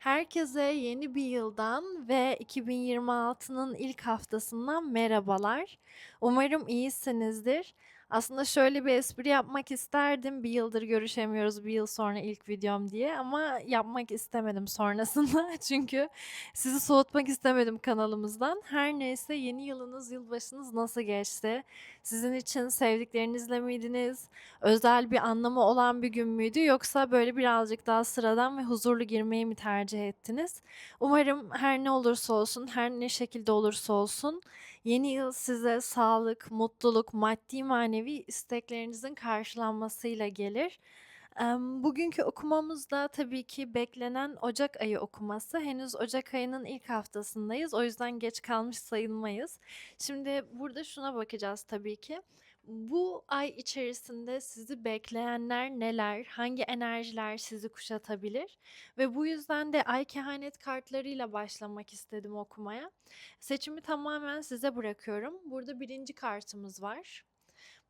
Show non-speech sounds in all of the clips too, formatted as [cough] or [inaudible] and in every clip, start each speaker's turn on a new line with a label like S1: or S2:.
S1: Herkese yeni bir yıldan ve 2026'nın ilk haftasından merhabalar. Umarım iyisinizdir. Aslında şöyle bir espri yapmak isterdim. Bir yıldır görüşemiyoruz, bir yıl sonra ilk videom diye ama yapmak istemedim sonrasında. [laughs] Çünkü sizi soğutmak istemedim kanalımızdan. Her neyse yeni yılınız, yılbaşınız nasıl geçti? Sizin için sevdiklerinizle miydiniz? Özel bir anlamı olan bir gün müydü yoksa böyle birazcık daha sıradan ve huzurlu girmeyi mi tercih ettiniz? Umarım her ne olursa olsun, her ne şekilde olursa olsun yeni yıl size sağlık, mutluluk, maddi manevi isteklerinizin karşılanmasıyla gelir. Bugünkü okumamız da tabii ki beklenen Ocak ayı okuması. Henüz Ocak ayının ilk haftasındayız. O yüzden geç kalmış sayılmayız. Şimdi burada şuna bakacağız tabii ki. Bu ay içerisinde sizi bekleyenler neler? Hangi enerjiler sizi kuşatabilir? Ve bu yüzden de ay kehanet kartlarıyla başlamak istedim okumaya. Seçimi tamamen size bırakıyorum. Burada birinci kartımız var.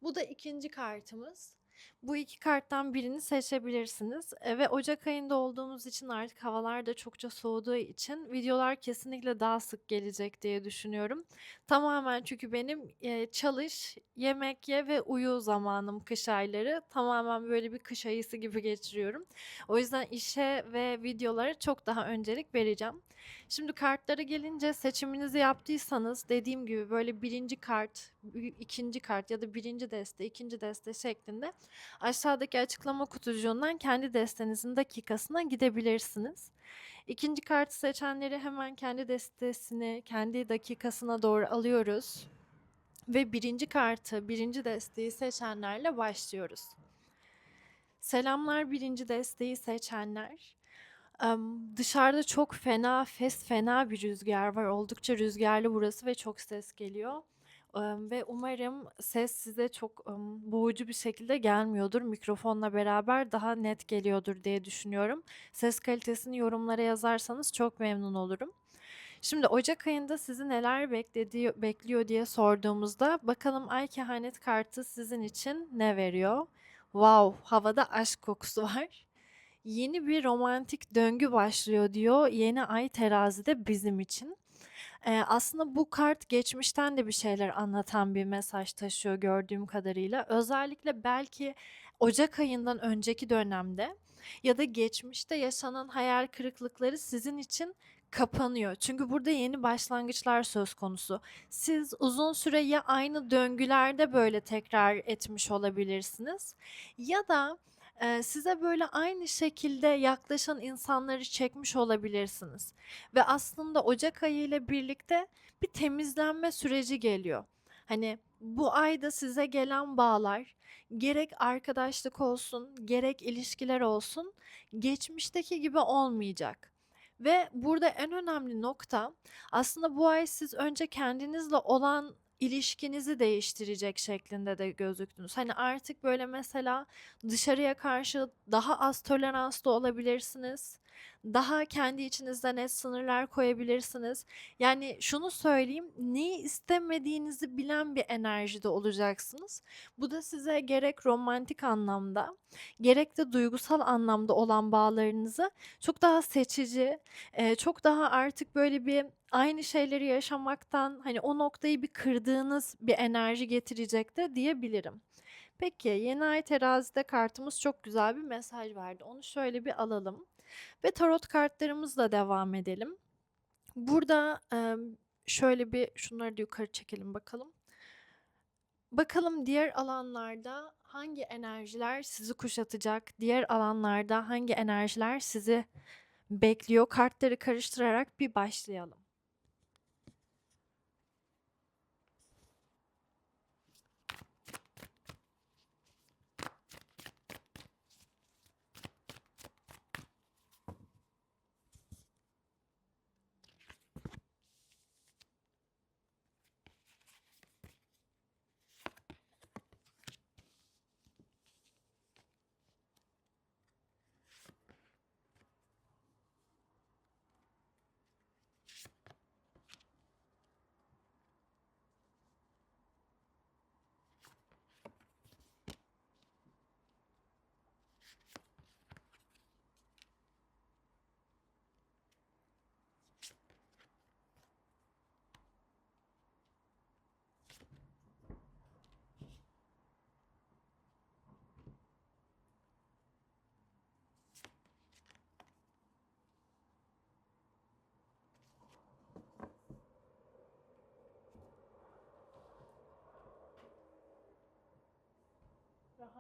S1: Bu da ikinci kartımız. Bu iki karttan birini seçebilirsiniz. E, ve Ocak ayında olduğumuz için artık havalar da çokça soğuduğu için videolar kesinlikle daha sık gelecek diye düşünüyorum. Tamamen çünkü benim e, çalış, yemek ye ve uyu zamanım kış ayları. Tamamen böyle bir kış ayısı gibi geçiriyorum. O yüzden işe ve videolara çok daha öncelik vereceğim. Şimdi kartlara gelince seçiminizi yaptıysanız dediğim gibi böyle birinci kart, ikinci kart ya da birinci deste, ikinci deste şeklinde aşağıdaki açıklama kutucuğundan kendi destenizin dakikasına gidebilirsiniz. İkinci kartı seçenleri hemen kendi destesini, kendi dakikasına doğru alıyoruz. Ve birinci kartı, birinci desteği seçenlerle başlıyoruz. Selamlar birinci desteği seçenler. Em, dışarıda çok fena, fes fena bir rüzgar var. Oldukça rüzgarlı burası ve çok ses geliyor. Em, ve umarım ses size çok em, boğucu bir şekilde gelmiyordur. Mikrofonla beraber daha net geliyordur diye düşünüyorum. Ses kalitesini yorumlara yazarsanız çok memnun olurum. Şimdi Ocak ayında sizi neler beklediği, bekliyor diye sorduğumuzda bakalım Ay Kehanet kartı sizin için ne veriyor? Wow, havada aşk kokusu [laughs] var. Yeni bir romantik döngü başlıyor diyor. Yeni ay terazide bizim için. Ee, aslında bu kart geçmişten de bir şeyler anlatan bir mesaj taşıyor gördüğüm kadarıyla. Özellikle belki Ocak ayından önceki dönemde ya da geçmişte yaşanan hayal kırıklıkları sizin için kapanıyor. Çünkü burada yeni başlangıçlar söz konusu. Siz uzun süre ya aynı döngülerde böyle tekrar etmiş olabilirsiniz ya da Size böyle aynı şekilde yaklaşan insanları çekmiş olabilirsiniz ve aslında ocak ayı ile birlikte bir temizlenme süreci geliyor. Hani bu ayda size gelen bağlar gerek arkadaşlık olsun, gerek ilişkiler olsun geçmişteki gibi olmayacak. Ve burada en önemli nokta aslında bu ay siz önce kendinizle olan ilişkinizi değiştirecek şeklinde de gözüktünüz. Hani artık böyle mesela dışarıya karşı daha az toleranslı olabilirsiniz. Daha kendi içinizde net sınırlar koyabilirsiniz. Yani şunu söyleyeyim, neyi istemediğinizi bilen bir enerjide olacaksınız. Bu da size gerek romantik anlamda, gerek de duygusal anlamda olan bağlarınızı çok daha seçici, eee, çok daha artık böyle bir aynı şeyleri yaşamaktan hani o noktayı bir kırdığınız bir enerji getirecek de diyebilirim. Peki yeni ay terazide kartımız çok güzel bir mesaj verdi. Onu şöyle bir alalım ve tarot kartlarımızla devam edelim. Burada şöyle bir şunları da yukarı çekelim bakalım. Bakalım diğer alanlarda hangi enerjiler sizi kuşatacak? Diğer alanlarda hangi enerjiler sizi bekliyor? Kartları karıştırarak bir başlayalım.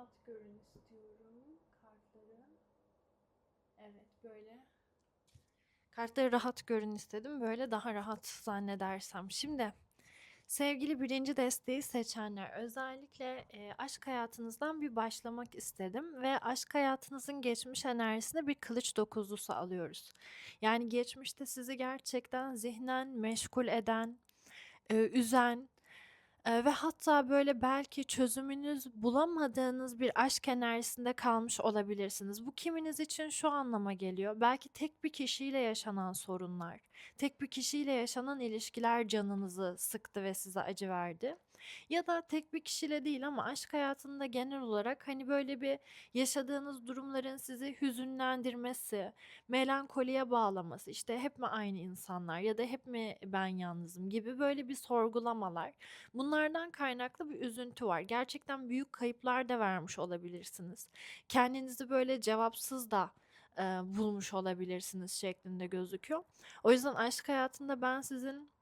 S1: Rahat görün istiyorum kartları. Evet böyle. Kartları rahat görün istedim. Böyle daha rahat zannedersem. Şimdi sevgili birinci desteği seçenler özellikle e, aşk hayatınızdan bir başlamak istedim ve aşk hayatınızın geçmiş enerjisine bir kılıç dokuzlusu alıyoruz. Yani geçmişte sizi gerçekten zihnen meşgul eden, e, üzen, Eee, ve hatta, böyle, belki çözümünüz bulamadığınız bir aşk enerjisinde kalmış olabilirsiniz. Bu kiminiz için şu anlama geliyor: Belki tek bir kişiyle yaşanan sorunlar, tek bir kişiyle yaşanan ilişkiler canınızı sıktı ve size acı verdi. Ya da tek bir kişiyle değil ama aşk hayatında genel olarak, hani, böyle, bir yaşadığınız durumların sizi hüzünlendirmesi, melankoliye bağlaması, işte, hep mi aynı insanlar ya da hep mi ben yalnızım gibi, böyle, bir sorgulamalar. Bunlardan kaynaklı bir üzüntü var. Gerçekten büyük kayıplar da vermiş olabilirsiniz. Kendinizi böyle cevapsız da eee, bulmuş olabilirsiniz şeklinde gözüküyor. O yüzden aşk hayatında ben sizin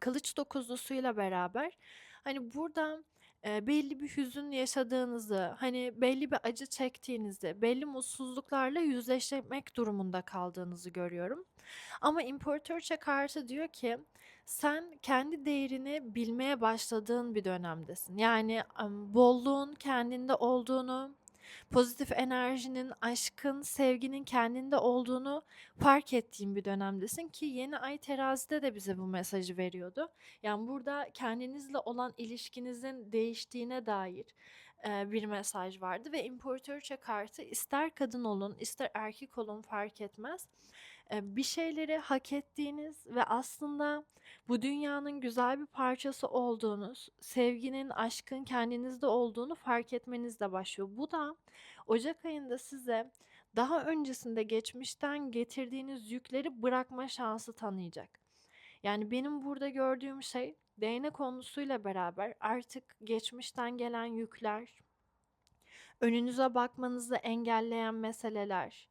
S1: kılıç dokuzlusuyla beraber hani burada eee, belli bir hüzün yaşadığınızı, hani belli bir acı çektiğinizi, belli mutsuzluklarla yüzleşmek durumunda kaldığınızı görüyorum. Ama İmparatoriçe kartı diyor ki sen kendi değerini bilmeye başladığın bir dönemdesin. Yani bolluğun kendinde olduğunu, pozitif enerjinin, aşkın, sevginin kendinde olduğunu fark ettiğin bir dönemdesin ki yeni ay terazide de bize bu mesajı veriyordu. Yani burada kendinizle olan ilişkinizin değiştiğine dair bir mesaj vardı ve İmparatoriçe kartı ister kadın olun ister erkek olun fark etmez bir şeyleri hak ettiğiniz ve aslında bu dünyanın güzel bir parçası olduğunuz, sevginin, aşkın kendinizde olduğunu fark etmenizle başlıyor. Bu da Ocak ayında size daha öncesinde geçmişten getirdiğiniz yükleri bırakma şansı tanıyacak. Yani benim burada gördüğüm şey değnek konusuyla beraber artık geçmişten gelen yükler, önünüze bakmanızı engelleyen meseleler,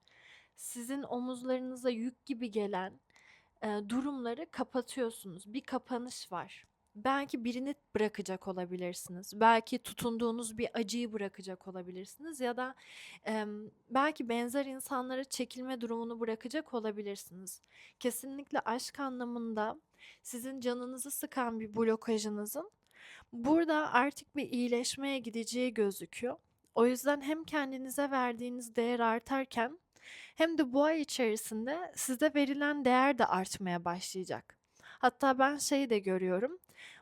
S1: sizin omuzlarınıza yük gibi gelen e, durumları kapatıyorsunuz. Bir kapanış var. Belki birini bırakacak olabilirsiniz. Belki tutunduğunuz bir acıyı bırakacak olabilirsiniz ya da e, belki benzer insanlara çekilme durumunu bırakacak olabilirsiniz. Kesinlikle aşk anlamında sizin canınızı sıkan bir blokajınızın burada artık bir iyileşmeye gideceği gözüküyor. O yüzden hem kendinize verdiğiniz değer artarken hem de bu ay içerisinde size verilen değer de artmaya başlayacak. Hatta ben şeyi de görüyorum.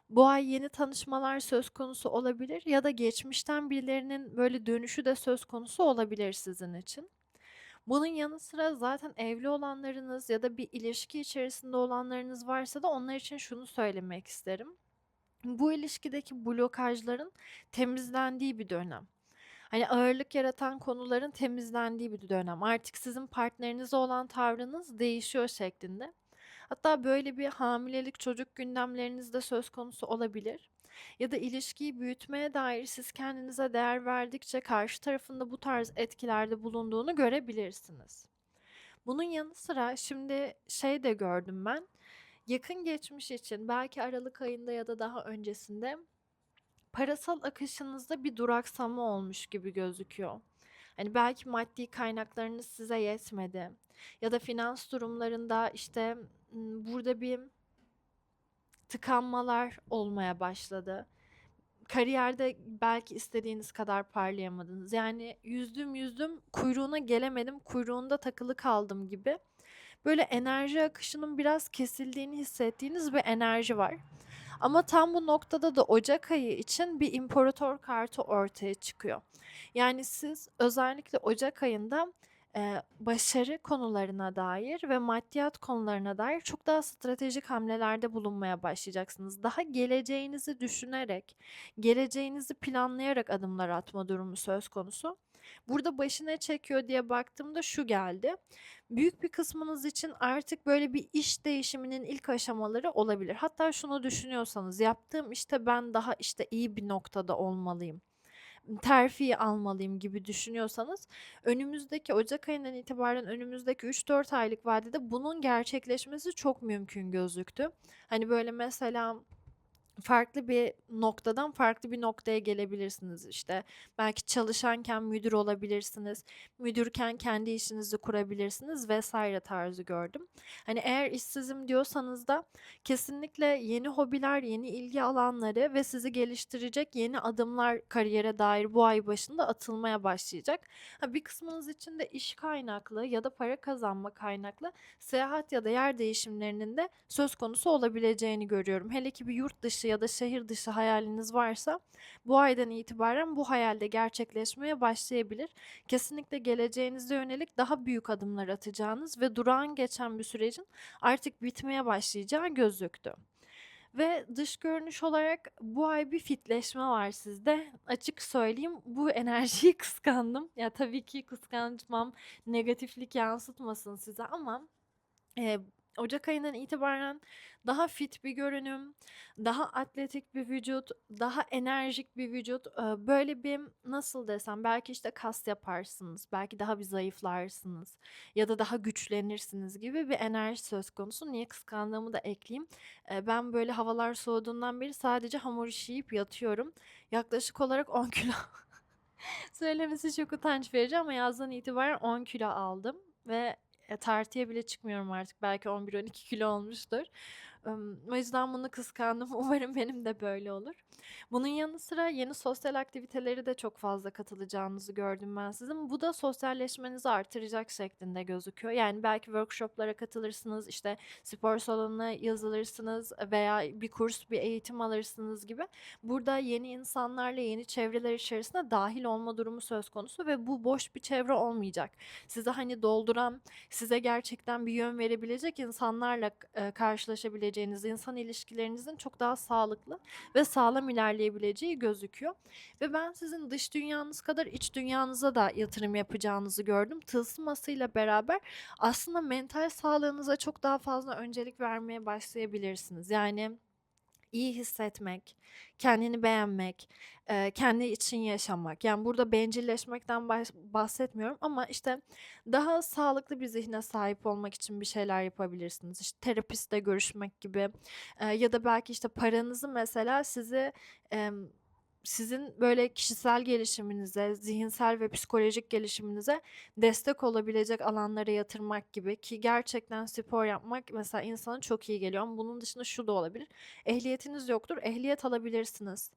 S1: Bu ay yeni tanışmalar söz konusu olabilir ya da geçmişten birilerinin böyle dönüşü de söz konusu olabilir sizin için. Bunun yanı sıra zaten evli olanlarınız ya da bir ilişki içerisinde olanlarınız varsa da onlar için şunu söylemek isterim. Bu ilişkideki blokajların temizlendiği bir dönem. Hani ağırlık yaratan konuların temizlendiği bir dönem. Artık sizin partnerinize olan tavrınız değişiyor şeklinde. Hatta böyle bir hamilelik çocuk gündemlerinizde söz konusu olabilir. Ya da ilişkiyi büyütmeye dair siz kendinize değer verdikçe karşı tarafında bu tarz etkilerde bulunduğunu görebilirsiniz. Bunun yanı sıra şimdi şey de gördüm ben. Yakın geçmiş için belki Aralık ayında ya da daha öncesinde parasal akışınızda bir duraksama olmuş gibi gözüküyor. Hani belki maddi kaynaklarınız size yetmedi ya da finans durumlarında işte burada bir tıkanmalar olmaya başladı. Kariyerde belki istediğiniz kadar parlayamadınız. Yani yüzdüm yüzdüm kuyruğuna gelemedim, kuyruğunda takılı kaldım gibi. Böyle enerji akışının biraz kesildiğini hissettiğiniz bir enerji var. Ama tam bu noktada da Ocak ayı için bir imparator kartı ortaya çıkıyor. Yani siz özellikle Ocak ayında e, başarı konularına dair ve maddiyat konularına dair çok daha stratejik hamlelerde bulunmaya başlayacaksınız. Daha geleceğinizi düşünerek, geleceğinizi planlayarak adımlar atma durumu söz konusu. Burada başı ne çekiyor diye baktığımda şu geldi. Büyük bir kısmınız için artık böyle bir iş değişiminin ilk aşamaları olabilir. Hatta şunu düşünüyorsanız yaptığım işte ben daha işte iyi bir noktada olmalıyım terfi almalıyım gibi düşünüyorsanız önümüzdeki Ocak ayından itibaren önümüzdeki 3-4 aylık vadede bunun gerçekleşmesi çok mümkün gözüktü. Hani böyle mesela farklı bir noktadan farklı bir noktaya gelebilirsiniz. İşte belki çalışanken müdür olabilirsiniz, müdürken kendi işinizi kurabilirsiniz vesaire tarzı gördüm. Hani eğer işsizim diyorsanız da kesinlikle yeni hobiler, yeni ilgi alanları ve sizi geliştirecek yeni adımlar kariyere dair bu ay başında atılmaya başlayacak. Ha, bir kısmınız için de iş kaynaklı ya da para kazanma kaynaklı seyahat ya da yer değişimlerinin de söz konusu olabileceğini görüyorum. Hele ki bir yurt dışı ya da şehir dışı hayaliniz varsa bu aydan itibaren bu hayalde gerçekleşmeye başlayabilir. Kesinlikle geleceğinize yönelik daha büyük adımlar atacağınız ve durağan geçen bir sürecin artık bitmeye başlayacağı gözüktü. Ve dış görünüş olarak bu ay bir fitleşme var sizde. Açık söyleyeyim bu enerjiyi [laughs] kıskandım. Ya tabii ki kıskançmam negatiflik yansıtmasın size ama Eee, ocak ayından itibaren daha fit bir görünüm, daha atletik bir vücut, daha enerjik bir vücut, böyle bir nasıl desem belki işte kas yaparsınız, belki daha bir zayıflarsınız ya da daha güçlenirsiniz gibi bir enerji söz konusu. Niye kıskandığımı da ekleyeyim. Ben böyle havalar soğuduğundan beri sadece hamur işi yiyip yatıyorum. Yaklaşık olarak 10 [laughs] kilo söylemesi çok utanç verici ama yazdan itibaren 10 kilo aldım ve tartıya bile çıkmıyorum artık. Belki 11-12 kilo olmuştur. O yüzden bunu kıskandım. [laughs] Umarım benim de böyle olur. Bunun yanı sıra yeni sosyal aktiviteleri de çok fazla katılacağınızı gördüm ben sizin. Bu da sosyalleşmenizi artıracak şeklinde gözüküyor. Yani belki workshop'lara katılırsınız, işte spor salonuna yazılırsınız veya bir kurs, bir eğitim alırsınız gibi. Burada yeni insanlarla, yeni çevreler içerisine dahil olma durumu söz konusu ve bu boş bir çevre olmayacak. Sizi hani dolduran, size gerçekten bir yön verebilecek insanlarla e, karşılaşabileceğiniz, insan ilişkilerinizin çok daha sağlıklı ve sağlam ilerleyebileceği gözüküyor. Ve ben sizin dış dünyanız kadar iç dünyanıza da yatırım yapacağınızı gördüm. Tılsım asıyla beraber aslında mental sağlığınıza çok daha fazla öncelik vermeye başlayabilirsiniz. Yani iyi hissetmek, kendini beğenmek, eee, kendi için yaşamak. Yani burada bencilleşmekten bahsetmiyorum ama işte daha sağlıklı bir zihne sahip olmak için bir şeyler yapabilirsiniz. İşte terapistle görüşmek gibi, eee, ya da belki işte paranızı mesela sizi, emm, sizin böyle kişisel gelişiminize, zihinsel ve psikolojik gelişiminize destek olabilecek alanlara yatırmak gibi ki gerçekten spor yapmak mesela insana çok iyi geliyor ama bunun dışında şu da olabilir. Ehliyetiniz yoktur, ehliyet alabilirsiniz.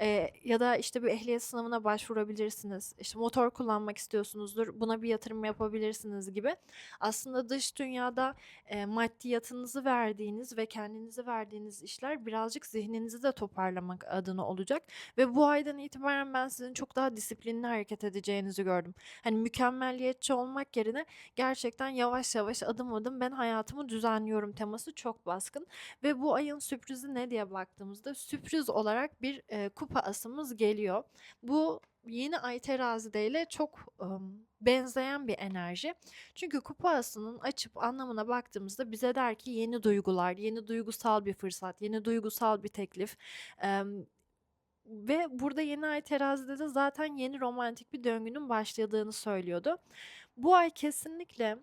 S1: Eee, ya da işte bir ehliyet sınavına başvurabilirsiniz. İşte motor kullanmak istiyorsunuzdur, buna bir yatırım yapabilirsiniz gibi. Aslında dış dünyada eee, maddiyatınızı verdiğiniz ve kendinizi verdiğiniz işler birazcık zihninizi de toparlamak adına olacak. Ve bu aydan itibaren ben sizin çok daha disiplinli hareket edeceğinizi gördüm. Hani mükemmelliyetçi olmak yerine gerçekten yavaş yavaş adım adım ben hayatımı düzenliyorum teması çok baskın. Ve bu ayın sürprizi ne diye baktığımızda sürpriz olarak bir e, kupa asımız geliyor. Bu yeni ay terazide ile çok ım, benzeyen bir enerji. Çünkü kupa asının açıp anlamına baktığımızda bize der ki yeni duygular, yeni duygusal bir fırsat, yeni duygusal bir teklif. Em, ve burada yeni ay terazide de zaten yeni romantik bir döngünün başladığını söylüyordu. Bu ay kesinlikle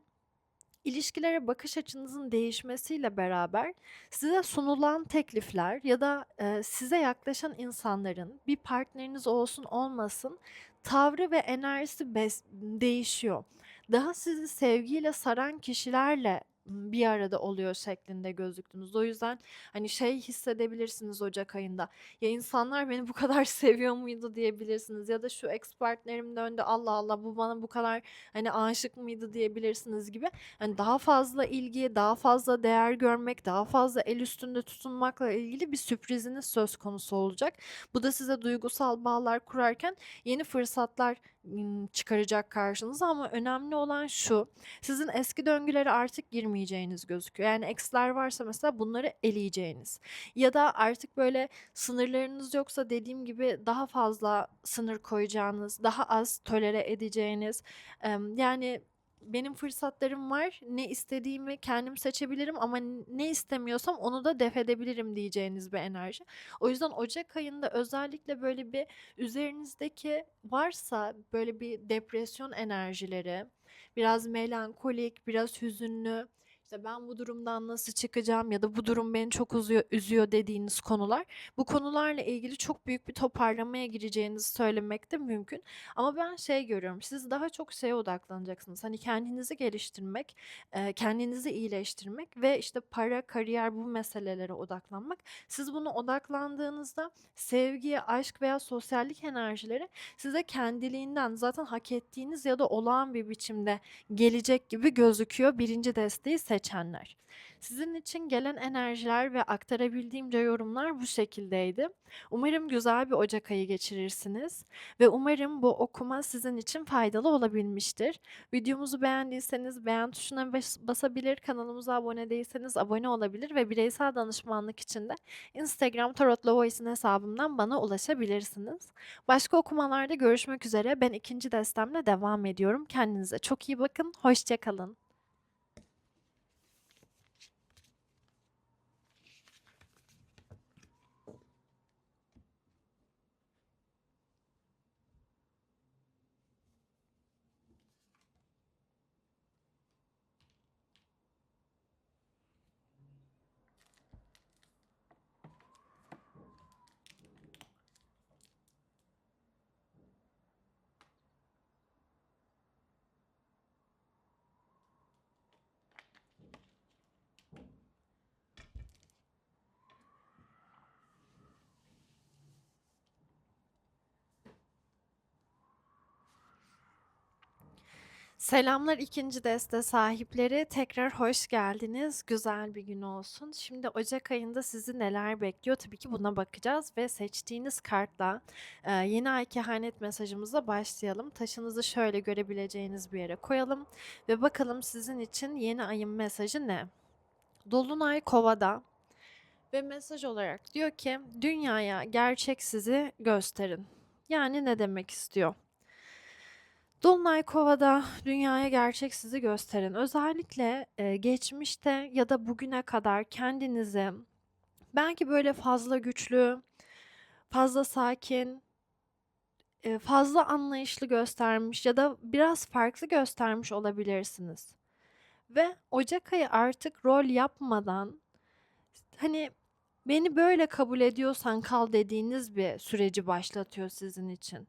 S1: ilişkilere bakış açınızın değişmesiyle beraber size sunulan teklifler ya da e, size yaklaşan insanların bir partneriniz olsun olmasın tavrı ve enerjisi değişiyor. Daha sizi sevgiyle saran kişilerle bir arada oluyor şeklinde gözüktünüz. O yüzden hani şey hissedebilirsiniz Ocak ayında. Ya insanlar beni bu kadar [laughs] seviyor muydu diyebilirsiniz ya da şu ex döndü Allah Allah bu bana bu kadar hani aşık mıydı diyebilirsiniz gibi. Hani daha fazla ilgi, daha fazla değer görmek, daha fazla el üstünde tutunmakla ilgili bir sürpriziniz söz konusu olacak. Bu da size duygusal bağlar kurarken yeni fırsatlar çıkaracak karşınıza ama önemli olan şu. Sizin eski döngülere artık girmeyeceğiniz gözüküyor. Yani ex'ler varsa mesela bunları eleyeceğiniz. Ya da artık böyle sınırlarınız yoksa dediğim gibi daha fazla sınır koyacağınız, daha az tolere edeceğiniz. yani benim fırsatlarım var. Ne istediğimi kendim seçebilirim ama ne istemiyorsam onu da def edebilirim diyeceğiniz bir enerji. O yüzden Ocak ayında özellikle böyle bir üzerinizdeki varsa böyle bir depresyon enerjileri, biraz melankolik, biraz hüzünlü, işte ben bu durumdan nasıl çıkacağım ya da bu durum beni çok uzuyor, üzüyor dediğiniz konular. Bu konularla ilgili çok büyük bir toparlamaya gireceğinizi söylemek de mümkün. Ama ben şey görüyorum, siz daha çok şeye odaklanacaksınız. Hani kendinizi geliştirmek, kendinizi iyileştirmek ve işte para, kariyer bu meselelere odaklanmak. Siz buna odaklandığınızda sevgi, aşk veya sosyallik enerjileri size kendiliğinden zaten hak ettiğiniz ya da olağan bir biçimde gelecek gibi gözüküyor birinci desteği seçenler. Sizin için gelen enerjiler ve aktarabildiğimce yorumlar bu şekildeydi. Umarım güzel bir Ocak ayı geçirirsiniz ve umarım bu okuma sizin için faydalı olabilmiştir. Videomuzu beğendiyseniz beğen tuşuna bas- basabilir, kanalımıza abone değilseniz abone olabilir ve bireysel danışmanlık için de Instagram Tarot Voice'in hesabımdan bana ulaşabilirsiniz. Başka okumalarda görüşmek üzere. Ben ikinci destemle devam ediyorum. Kendinize çok iyi bakın. Hoşça Selamlar ikinci deste sahipleri. Tekrar hoş geldiniz. Güzel bir gün olsun. Şimdi Ocak ayında sizi neler bekliyor? Tabii ki buna bakacağız ve seçtiğiniz kartla yeni ay kehanet mesajımıza başlayalım. Taşınızı şöyle görebileceğiniz bir yere koyalım ve bakalım sizin için yeni ayın mesajı ne? Dolunay Kova'da ve mesaj olarak diyor ki dünyaya gerçek sizi gösterin. Yani ne demek istiyor? Dolunay Kova'da dünyaya gerçek sizi gösterin. Özellikle e, geçmişte ya da bugüne kadar kendinizi belki böyle fazla güçlü, fazla sakin, e, fazla anlayışlı göstermiş ya da biraz farklı göstermiş olabilirsiniz. Ve Ocak ayı artık rol yapmadan hani beni böyle kabul ediyorsan kal dediğiniz bir süreci başlatıyor sizin için.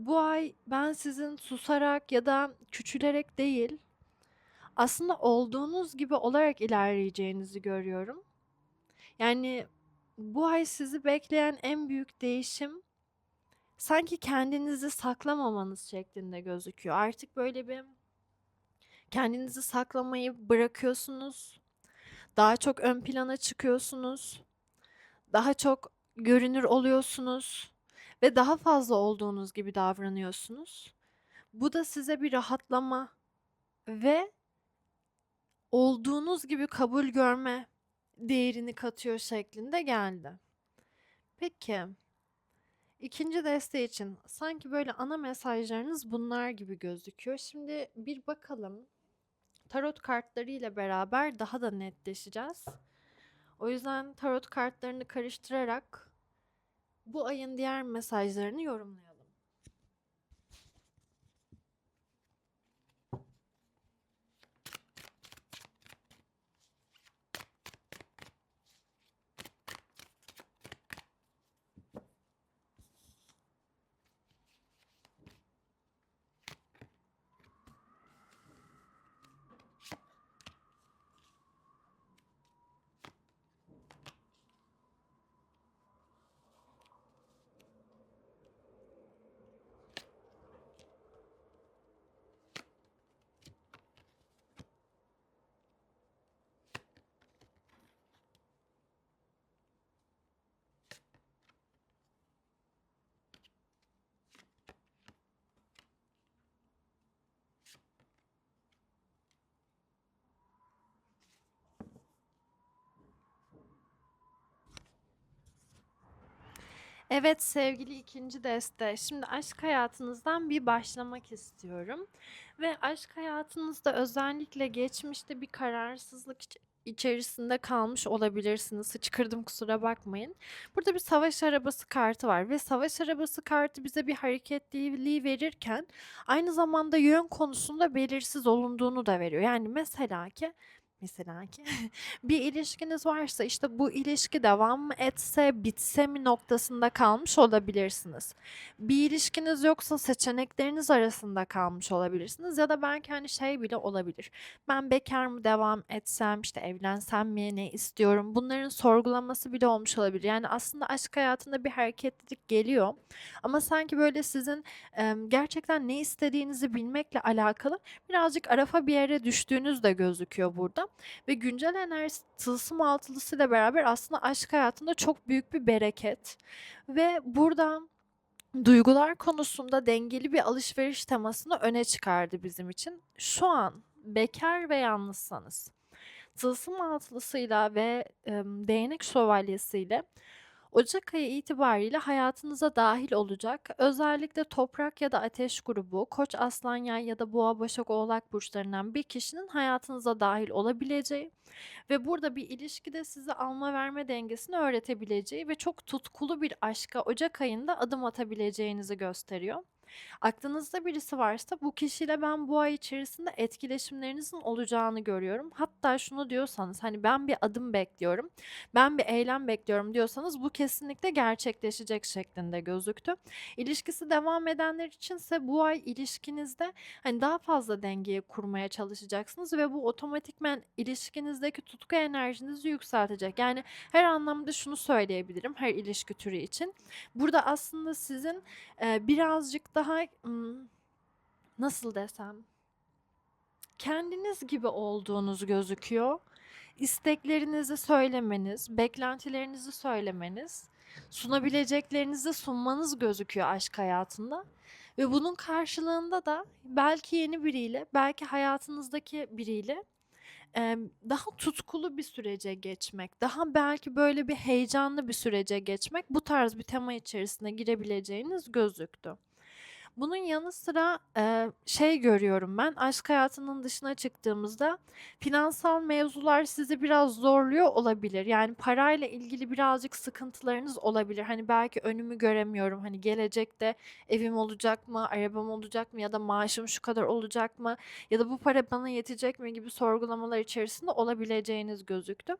S1: Bu ay ben sizin susarak ya da küçülerek değil, aslında olduğunuz gibi olarak ilerleyeceğinizi görüyorum. Yani bu ay sizi bekleyen en büyük değişim sanki kendinizi saklamamanız şeklinde gözüküyor. Artık böyle bir kendinizi saklamayı bırakıyorsunuz. Daha çok ön plana çıkıyorsunuz. Daha çok görünür oluyorsunuz ve daha fazla olduğunuz gibi davranıyorsunuz. Bu da size bir rahatlama ve olduğunuz gibi kabul görme değerini katıyor şeklinde geldi. Peki, ikinci deste için sanki böyle ana mesajlarınız bunlar gibi gözüküyor. Şimdi bir bakalım. Tarot kartları ile beraber daha da netleşeceğiz. O yüzden tarot kartlarını karıştırarak bu ayın diğer mesajlarını yorumlayalım. Evet sevgili ikinci deste. Şimdi aşk hayatınızdan bir başlamak istiyorum. Ve aşk hayatınızda özellikle geçmişte bir kararsızlık iç- içerisinde kalmış olabilirsiniz. Hıçkırdım kusura bakmayın. Burada bir savaş arabası kartı var ve savaş arabası kartı bize bir hareketliliği verirken aynı zamanda yön konusunda belirsiz olunduğunu da veriyor. Yani mesela ki mesela ki [laughs] bir ilişkiniz varsa işte bu ilişki devam etse, bitse mi noktasında kalmış olabilirsiniz. Bir ilişkiniz yoksa seçenekleriniz arasında kalmış olabilirsiniz ya da belki hani şey bile olabilir. Ben bekar mı devam etsem, işte evlensem mi, ne istiyorum? Bunların sorgulaması bile olmuş olabilir. Yani aslında aşk hayatında bir hareketlilik geliyor. Ama sanki böyle sizin gerçekten ne istediğinizi bilmekle alakalı birazcık arafa bir yere düştüğünüz de gözüküyor burada. Ve güncel enerji tılsım altılısıyla beraber aslında aşk hayatında çok büyük bir bereket. Ve burada duygular konusunda dengeli bir alışveriş temasını öne çıkardı bizim için. Şu an bekar ve yalnızsanız, tılsım altılısıyla ve em, değnek şövalyesiyle Ocak ayı itibariyle hayatınıza dahil olacak. Özellikle toprak ya da ateş grubu, Koç, Aslan, Yay ya da Boğa, Başak, Oğlak burçlarından bir kişinin hayatınıza dahil olabileceği ve burada bir ilişkide size alma verme dengesini öğretebileceği ve çok tutkulu bir aşka Ocak ayında adım atabileceğinizi gösteriyor. Aklınızda birisi varsa bu kişiyle ben bu ay içerisinde etkileşimlerinizin olacağını görüyorum. Hatta şunu diyorsanız hani ben bir adım bekliyorum, ben bir eylem bekliyorum diyorsanız bu kesinlikle gerçekleşecek şeklinde gözüktü. İlişkisi devam edenler içinse bu ay ilişkinizde hani daha fazla dengeyi kurmaya çalışacaksınız ve bu otomatikmen ilişkinizdeki tutku enerjinizi yükseltecek. Yani her anlamda şunu söyleyebilirim her ilişki türü için. Burada aslında sizin birazcık daha nasıl desem kendiniz gibi olduğunuz gözüküyor. İsteklerinizi söylemeniz, beklentilerinizi söylemeniz, sunabileceklerinizi sunmanız gözüküyor aşk hayatında. Ve bunun karşılığında da belki yeni biriyle, belki hayatınızdaki biriyle daha tutkulu bir sürece geçmek, daha belki böyle bir heyecanlı bir sürece geçmek bu tarz bir tema içerisine girebileceğiniz gözüktü. Bunun yanı sıra, eee, şey görüyorum ben, aşk hayatının dışına çıktığımızda finansal mevzular sizi biraz zorluyor olabilir. Yani parayla ilgili birazcık sıkıntılarınız olabilir. Hani belki önümü göremiyorum, hani gelecekte evim olacak mı, arabam olacak mı ya da maaşım şu kadar olacak mı ya da bu para bana yetecek mi gibi sorgulamalar içerisinde olabileceğiniz gözüktü.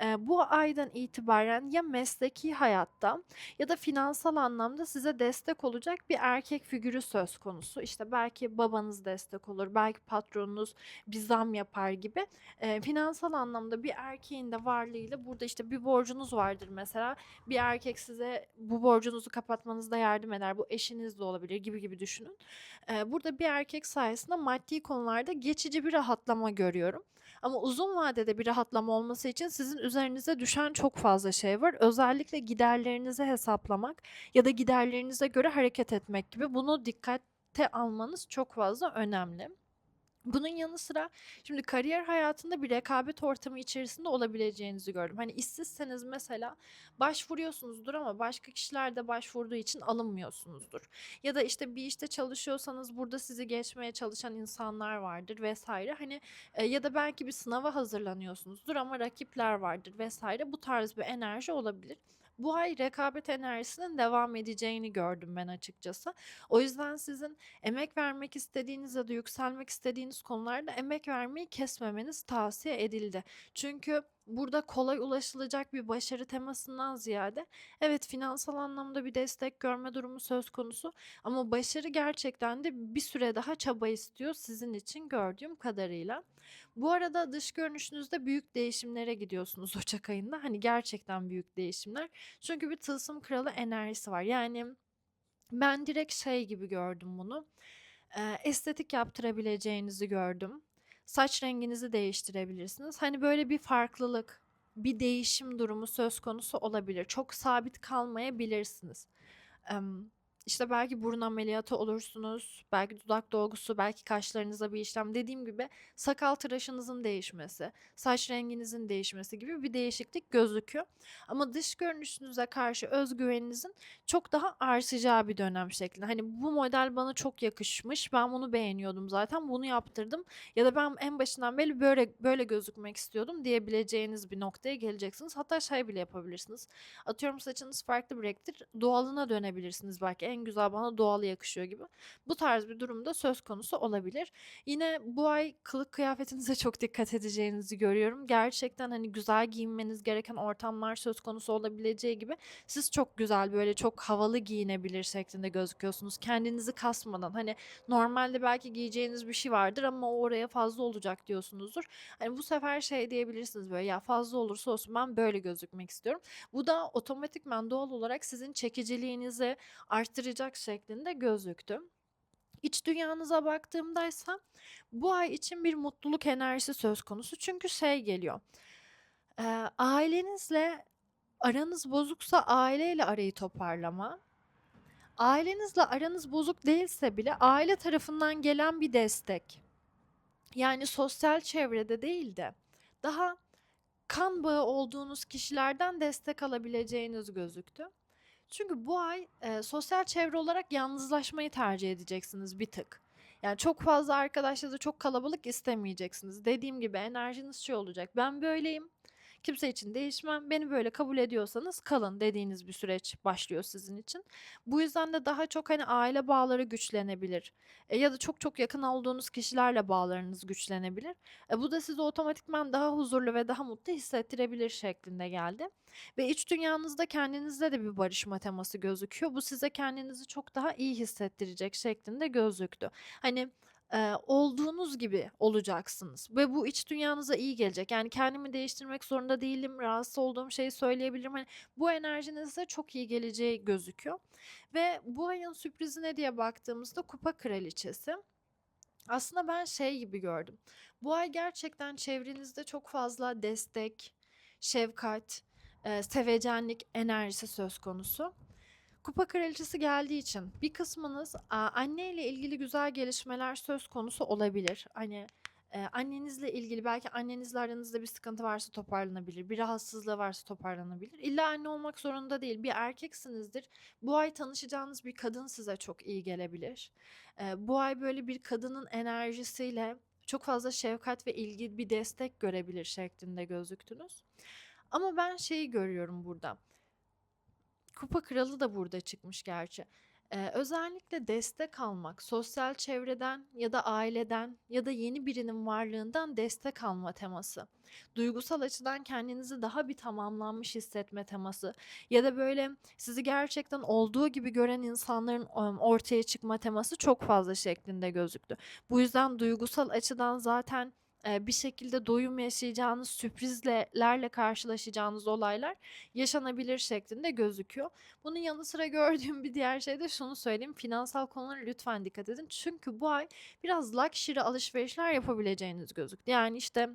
S1: Eee, bu aydan itibaren ya mesleki hayatta ya da finansal anlamda size destek olacak bir erkek figürü söz konusu. İşte belki babanız destek olur, belki patronunuz bir zam yapar gibi. Eee, finansal anlamda bir erkeğin de varlığıyla burada işte bir borcunuz vardır mesela. Bir erkek size bu borcunuzu kapatmanızda yardım eder. Bu eşiniz de olabilir gibi gibi düşünün. Eee, burada bir erkek sayesinde maddi konularda geçici bir rahatlama görüyorum. Ama uzun vadede bir rahatlama olması için sizin üzerinize düşen çok fazla şey var. Özellikle giderlerinizi hesaplamak ya da giderlerinize göre hareket etmek gibi bunu dikkate almanız çok fazla önemli. Bunun yanı sıra şimdi kariyer hayatında bir rekabet ortamı içerisinde olabileceğinizi gördüm. Hani işsizseniz mesela başvuruyorsunuzdur ama başka kişiler de başvurduğu için alınmıyorsunuzdur. Ya da işte bir işte çalışıyorsanız burada sizi geçmeye çalışan insanlar vardır vesaire. Hani e, ya da belki bir sınava hazırlanıyorsunuzdur ama rakipler vardır vesaire. Bu tarz bir enerji olabilir. Bu ay rekabet enerjisinin devam edeceğini gördüm ben açıkçası. O yüzden sizin emek vermek istediğiniz ya da yükselmek istediğiniz konularda emek vermeyi kesmemeniz tavsiye edildi. Çünkü burada kolay ulaşılacak bir başarı temasından ziyade evet finansal anlamda bir destek görme durumu söz konusu ama başarı gerçekten de bir süre daha çaba istiyor sizin için gördüğüm kadarıyla. Bu arada dış görünüşünüzde büyük değişimlere gidiyorsunuz [laughs] Ocak ayında. Hani gerçekten büyük değişimler. Çünkü bir tılsım kralı enerjisi var. Yani ben direkt şey gibi gördüm bunu. Estetik yaptırabileceğinizi gördüm. Saç renginizi değiştirebilirsiniz. Hani böyle bir farklılık, bir değişim durumu söz konusu olabilir. Çok sabit kalmayabilirsiniz. İşte belki burun ameliyatı olursunuz, belki dudak dolgusu, belki kaşlarınıza bir işlem. Dediğim gibi sakal tıraşınızın değişmesi, saç renginizin değişmesi gibi bir değişiklik gözüküyor. Ama dış görünüşünüze karşı özgüveninizin çok daha artacağı bir dönem şeklinde. Hani bu model bana çok yakışmış. Ben bunu beğeniyordum zaten. Bunu yaptırdım. Ya da ben en başından beri böyle böyle gözükmek istiyordum diyebileceğiniz bir noktaya geleceksiniz. Hatta şey bile yapabilirsiniz. Atıyorum saçınız farklı bir renktir. Doğalına dönebilirsiniz belki. En güzel bana doğal yakışıyor gibi. Bu tarz bir durumda söz konusu olabilir. Yine bu ay kılık kıyafetinize [laughs] çok dikkat edeceğinizi görüyorum. Gerçekten hani güzel giyinmeniz gereken ortamlar söz konusu olabileceği gibi siz çok güzel böyle çok havalı giyinebilir şeklinde gözüküyorsunuz. Kendinizi kasmadan hani normalde belki giyeceğiniz bir şey vardır ama o oraya fazla olacak diyorsunuzdur. Hani bu sefer şey diyebilirsiniz böyle ya fazla olursa olsun ben böyle gözükmek istiyorum. Bu da otomatikman doğal olarak sizin çekiciliğinizi arttıracak şeklinde gözüktü. İç dünyanıza baktığımdaysa bu ay için bir mutluluk enerjisi söz konusu. Çünkü şey geliyor. Eee, ailenizle aranız bozuksa aileyle arayı toparlama. Ailenizle aranız bozuk değilse bile aile tarafından gelen bir destek. Yani sosyal çevrede değil de daha kan bağı olduğunuz kişilerden destek alabileceğiniz gözüktü. Çünkü bu ay e, sosyal çevre olarak yalnızlaşmayı tercih edeceksiniz bir tık. Yani çok fazla arkadaş ya da çok kalabalık istemeyeceksiniz. Dediğim gibi enerjiniz şey olacak. Ben böyleyim. Kimse için değişmem. Beni böyle kabul ediyorsanız kalın dediğiniz bir süreç başlıyor sizin için. Bu yüzden de daha çok hani aile bağları güçlenebilir. E, ya da çok çok yakın olduğunuz kişilerle bağlarınız güçlenebilir. E, bu da sizi otomatikman daha huzurlu ve daha mutlu hissettirebilir şeklinde geldi. Ve iç dünyanızda kendinizle de bir barışma teması gözüküyor. Bu size kendinizi çok daha iyi hissettirecek şeklinde gözüktü. Hani Eee, olduğunuz gibi olacaksınız ve bu iç dünyanıza iyi gelecek. Yani kendimi değiştirmek zorunda değilim, rahatsız olduğum şeyi söyleyebilirim. Hani bu enerjinize çok iyi geleceği gözüküyor. Ve bu ayın sürprizi ne diye baktığımızda Kupa Kraliçesi. Aslında ben şey gibi gördüm. Bu ay gerçekten çevrenizde çok fazla destek, şefkat, eee, sevecenlik enerjisi söz konusu. Kupa Kraliçesi geldiği için bir kısmınız a, anneyle ilgili güzel gelişmeler söz konusu olabilir. Hani e, annenizle ilgili belki annenizle aranızda bir sıkıntı varsa toparlanabilir. Bir rahatsızlığı varsa toparlanabilir. İlla anne olmak zorunda değil. Bir erkeksinizdir. Bu ay tanışacağınız bir kadın size çok iyi gelebilir. E, bu ay böyle bir kadının enerjisiyle çok fazla şefkat ve ilgi bir destek görebilir şeklinde gözüktünüz. Ama ben şeyi görüyorum burada. Kupa Kralı da burada çıkmış gerçi. Eee, özellikle destek almak, sosyal çevreden ya da aileden ya da yeni birinin varlığından destek alma teması. Duygusal açıdan kendinizi daha bir tamamlanmış hissetme teması ya da böyle sizi gerçekten olduğu gibi gören insanların ortaya çıkma teması çok fazla şeklinde gözüktü. Bu yüzden duygusal açıdan zaten bir şekilde doyum yaşayacağınız sürprizlerle karşılaşacağınız olaylar yaşanabilir şeklinde gözüküyor. Bunun yanı sıra gördüğüm bir diğer şey de şunu söyleyeyim. Finansal konulara lütfen dikkat edin. Çünkü bu ay biraz luxury alışverişler yapabileceğiniz gözüktü. Yani işte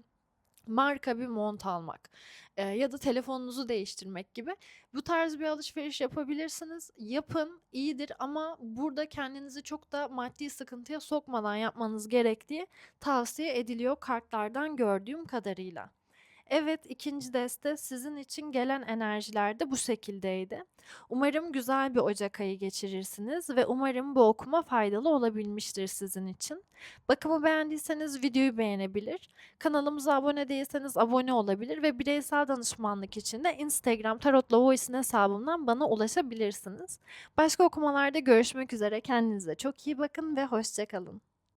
S1: marka bir mont almak eee, ya da telefonunuzu değiştirmek gibi bu tarz bir alışveriş yapabilirsiniz. Yapın, iyidir ama burada kendinizi çok da maddi sıkıntıya sokmadan yapmanız gerektiği tavsiye ediliyor kartlardan gördüğüm kadarıyla. Evet, ikinci deste sizin için gelen enerjiler de bu şekildeydi. Umarım güzel bir Ocak ayı geçirirsiniz ve umarım bu okuma faydalı olabilmiştir sizin için. Bakımı beğendiyseniz videoyu beğenebilir, kanalımıza abone değilseniz abone olabilir ve bireysel danışmanlık için de Instagram Tarotla Voice'in hesabımdan bana ulaşabilirsiniz. Başka okumalarda görüşmek üzere. Kendinize çok iyi bakın ve hoşça kalın.